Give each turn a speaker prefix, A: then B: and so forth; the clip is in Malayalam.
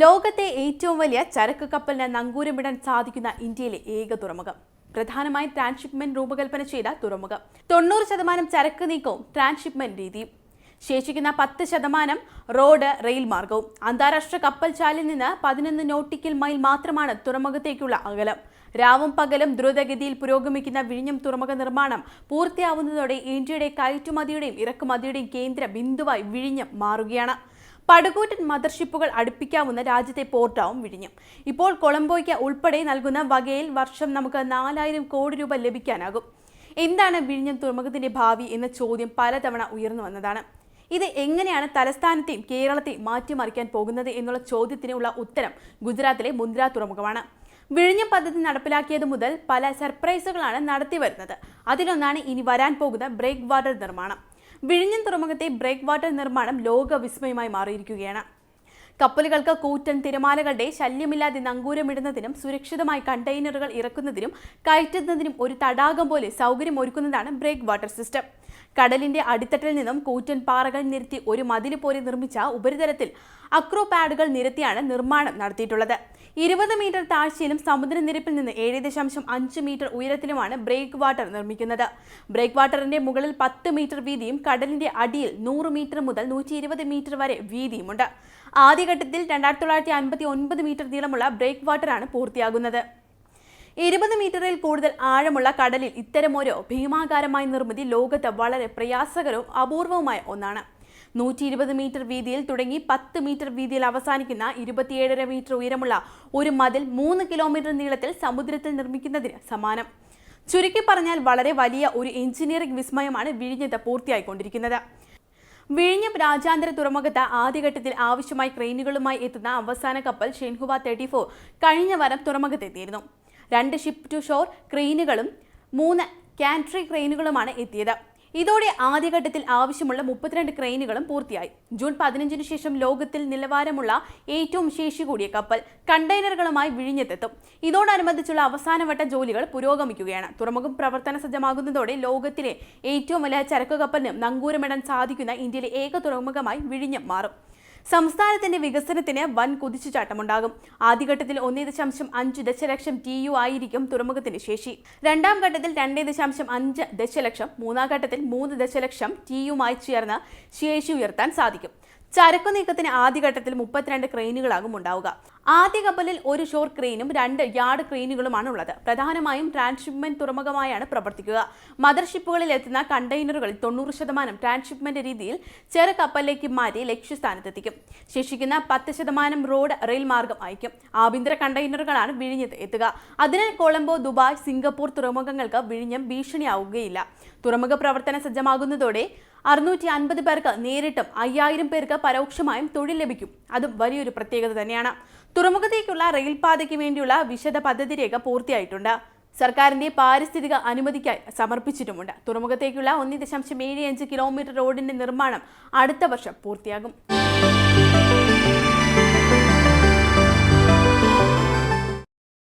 A: ലോകത്തെ ഏറ്റവും വലിയ ചരക്ക് കപ്പലിന് നങ്കൂരമിടാൻ സാധിക്കുന്ന ഇന്ത്യയിലെ ഏക തുറമുഖം. പ്രധാനമായും ട്രാൻസ്ഷിപ്മെന്റ് രൂപകൽപ്പന ചെയ്ത തുറമുഖം. തൊണ്ണൂറ് ശതമാനം ചരക്ക് നീക്കവും ട്രാൻസ്ഷിപ്മെന്റ് രീതിയും. ശേഷിക്കുന്ന പത്ത് ശതമാനം റോഡ് റെയിൽ മാർഗവും. അന്താരാഷ്ട്ര കപ്പൽ ചാലിൽ നിന്ന് പതിനൊന്ന് നോട്ടിക്കൽ മൈൽ മാത്രമാണ് തുറമുഖത്തേക്കുള്ള അകലം. രാവും പകലും ദ്രുതഗതിയിൽ പുരോഗമിക്കുന്ന വിഴിഞ്ഞം തുറമുഖ നിർമ്മാണം പൂർത്തിയാവുന്നതോടെ ഇന്ത്യയുടെ കയറ്റുമതിയുടെയും ഇറക്കുമതിയുടെയും കേന്ദ്ര ബിന്ദുവായി വിഴിഞ്ഞം മാറുകയാണ്. പടുകൂറ്റൻ മദർഷിപ്പുകൾ അടുപ്പിക്കാവുന്ന രാജ്യത്തെ പോർട്ടാവും വിഴിഞ്ഞം. ഇപ്പോൾ കൊളംബോയ്ക്ക് ഉൾപ്പെടെ നൽകുന്ന വകയിൽ വർഷം നമുക്ക് നാലായിരം കോടി രൂപ ലഭിക്കാനാകും. എന്താണ് വിഴിഞ്ഞം തുറമുഖത്തിന്റെ ഭാവി എന്ന ചോദ്യം പലതവണ ഉയർന്നു വന്നതാണ്. ഇത് എങ്ങനെയാണ് തലസ്ഥാനത്തെയും കേരളത്തെയും മാറ്റിമറിക്കാൻ പോകുന്നത് എന്നുള്ള ചോദ്യത്തിനുള്ള ഉത്തരം ഗുജറാത്തിലെ മുന്ദ്ര തുറമുഖമാണ്. വിഴിഞ്ഞം പദ്ധതി നടപ്പിലാക്കിയത് മുതൽ പല സർപ്രൈസുകളാണ് നടത്തി വരുന്നത് അതിലൊന്നാണ് ഇനി വരാൻ പോകുന്ന ബ്രേക്ക് വാട്ടർ നിർമ്മാണം. വിഴിഞ്ഞം തുറമുഖത്തെ ബ്രേക്ക് വാട്ടർ നിർമ്മാണം ലോക വിസ്മയമായി മാറിയിരിക്കുകയാണ്. കപ്പലുകൾക്ക് കൂറ്റൻ തിരമാലകളുടെ ശല്യമില്ലാതെ നങ്കൂരമിടുന്നതിനും സുരക്ഷിതമായി കണ്ടെയ്നറുകൾ ഇറക്കുന്നതിനും കയറ്റുന്നതിനും ഒരു തടാകം പോലെ സൗകര്യം ഒരുക്കുന്നതാണ് ബ്രേക്ക് വാട്ടർ സിസ്റ്റം. കടലിന്റെ അടിത്തട്ടിൽ നിന്നും കൂറ്റൻ പാറകൾ നിരത്തി ഒരു മതിൽ പോലെ നിർമ്മിച്ച ഉപരിതലത്തിൽ അക്രോ പാഡുകൾ നിരത്തിയാണ് നിർമ്മാണം നടത്തിയിട്ടുള്ളത്. ഇരുപത് മീറ്റർ താഴ്ചയിലും സമുദ്രനിരപ്പിൽ നിന്ന് ഏഴ് ദശാംശം അഞ്ച് മീറ്റർ ഉയരത്തിലുമാണ് ബ്രേക്ക് വാട്ടർ നിർമ്മിക്കുന്നത്. ബ്രേക്ക് വാട്ടറിന്റെ മുകളിൽ പത്ത് മീറ്റർ വീതിയും കടലിന്റെ അടിയിൽ നൂറ് മീറ്റർ മുതൽ നൂറ്റി മീറ്റർ വരെ വീതിയുമുണ്ട്. ആദ്യഘട്ടത്തിൽ രണ്ടായിരത്തി തൊള്ളായിരത്തി അൻപത്തി ഒൻപത് മീറ്റർ നീളമുള്ള ബ്രേക്ക് വാട്ടറാണ് പൂർത്തിയാകുന്നത്. ഇരുപത് മീറ്ററിൽ കൂടുതൽ ആഴമുള്ള കടലിൽ ഇത്തരമൊരു ഭീമാകാരമായ നിർമ്മിതി ലോകത്ത് വളരെ പ്രയാസകരവും അപൂർവവുമായ ഒന്നാണ്. നൂറ്റി ഇരുപത് മീറ്റർ വീതിയിൽ തുടങ്ങി പത്ത് മീറ്റർ വീതിയിൽ അവസാനിക്കുന്ന ഇരുപത്തിയേഴര മീറ്റർ ഉയരമുള്ള ഒരു മതിൽ മൂന്ന് കിലോമീറ്റർ നീളത്തിൽ സമുദ്രത്തിൽ നിർമ്മിക്കുന്നതിന് സമാനം. ചുരുക്കി പറഞ്ഞാൽ വളരെ വലിയ ഒരു എഞ്ചിനീയറിംഗ് വിസ്മയമാണ് വിഴിഞ്ഞത്ത് പൂർത്തിയായിക്കൊണ്ടിരിക്കുന്നത്. വിഴിഞ്ഞം രാജ്യാന്തര തുറമുഖത്ത് ആദ്യഘട്ടത്തിൽ ആവശ്യമായ ക്രെയിനുകളുമായി എത്തുന്ന അവസാന കപ്പൽ ഷെൻഹുവ തേർട്ടി ഫോർ കഴിഞ്ഞ വാരം തുറമുഖത്തെത്തിയിരുന്നു. രണ്ട് ഷിപ്പ് ടു ഷോർ ക്രെയിനുകളും മൂന്ന് കാൻട്രി ക്രെയിനുകളുമാണ് എത്തിയത്. ഇതോടെ ആദ്യഘട്ടത്തിൽ ആവശ്യമുള്ള മുപ്പത്തിരണ്ട് ക്രെയിനുകളും പൂർത്തിയായി. ജൂൺ പതിനഞ്ചിന് ശേഷം ലോകത്തിൽ നിലവാരമുള്ള ഏറ്റവും ശേഷി കൂടിയ കപ്പൽ കണ്ടെയ്നറുകളുമായി വിഴിഞ്ഞെത്തെത്തും. ഇതോടനുബന്ധിച്ചുള്ള അവസാനവട്ട ജോലികൾ പുരോഗമിക്കുകയാണ്. തുറമുഖം പ്രവർത്തന സജ്ജമാകുന്നതോടെ ലോകത്തിലെ ഏറ്റവും വലിയ ചരക്ക് കപ്പലിനും നങ്കൂരമിടാൻ സാധിക്കുന്ന ഇന്ത്യയിലെ ഏക തുറമുഖമായി വിഴിഞ്ഞം മാറും. സംസ്ഥാനത്തിന്റെ വികസനത്തിന് വൻ കുതിച്ചുചാട്ടമുണ്ടാകും. ആദ്യഘട്ടത്തിൽ ഒന്നേ ദശാംശം അഞ്ച് ദശലക്ഷം ടി യു ആയിരിക്കും തുറമുഖത്തിന്റെ ശേഷി. രണ്ടാം ഘട്ടത്തിൽ രണ്ടേ ദശാംശം അഞ്ച് ദശലക്ഷം മൂന്നാം ഘട്ടത്തിൽ മൂന്ന് ദശലക്ഷം ടി യുമായി ചേർന്ന് ശേഷി ഉയർത്താൻ സാധിക്കും. ചരക്കു നീക്കത്തിന് ആദ്യഘട്ടത്തിൽ മുപ്പത്തിരണ്ട് ക്രെയിനുകളാകും ഉണ്ടാവുക. ആദ്യ കപ്പലിൽ ഒരു ഷോർ ക്രെയിനും രണ്ട് യാർഡ് ക്രെയിനുകളുമാണ് ഉള്ളത് പ്രധാനമായും ട്രാൻസ്ഷിപ്മെന്റ് തുറമുഖമായാണ് പ്രവർത്തിക്കുക. മദർഷിപ്പുകളിൽ എത്തുന്ന കണ്ടെയ്നറുകളിൽ തൊണ്ണൂറ് ശതമാനം ട്രാൻസ്ഷിപ്മെന്റ് രീതിയിൽ ചെറു കപ്പലിലേക്ക് മാറ്റി ലക്ഷ്യസ്ഥാനത്തെത്തിക്കും. ശേഷിക്കുന്ന പത്ത് ശതമാനം റോഡ് റെയിൽ മാർഗം അയക്കും. ആഭ്യന്തര കണ്ടെയ്നറുകളാണ് വിഴിഞ്ഞത്ത് എത്തുക. അതിനാൽ കൊളംബോ ദുബായ് സിംഗപ്പൂർ തുറമുഖങ്ങൾക്ക് വിഴിഞ്ഞം ഭീഷണിയാവുകയില്ല. തുറമുഖ പ്രവർത്തന സജ്ജമാകുന്നതോടെ അറുന്നൂറ്റി അൻപത് പേർക്ക് നേരിട്ടും അയ്യായിരം പേർക്ക് പരോക്ഷമായും തൊഴിൽ ലഭിക്കും. അതും വലിയൊരു പ്രത്യേകത തന്നെയാണ്. തുറമുഖത്തേക്കുള്ള റെയിൽപാതയ്ക്ക് വേണ്ടിയുള്ള വിശദ പദ്ധതി രേഖ പൂർത്തിയായിട്ടുണ്ട്. സർക്കാരിന്റെ പാരിസ്ഥിതിക അനുമതിക്കായി സമർപ്പിച്ചിട്ടുമുണ്ട്. തുറമുഖത്തേക്കുള്ള ഒന്നേ ദശാംശം ഏഴ് അഞ്ച് കിലോമീറ്റർ റോഡിന്റെ നിർമ്മാണം അടുത്ത വർഷം പൂർത്തിയാകും.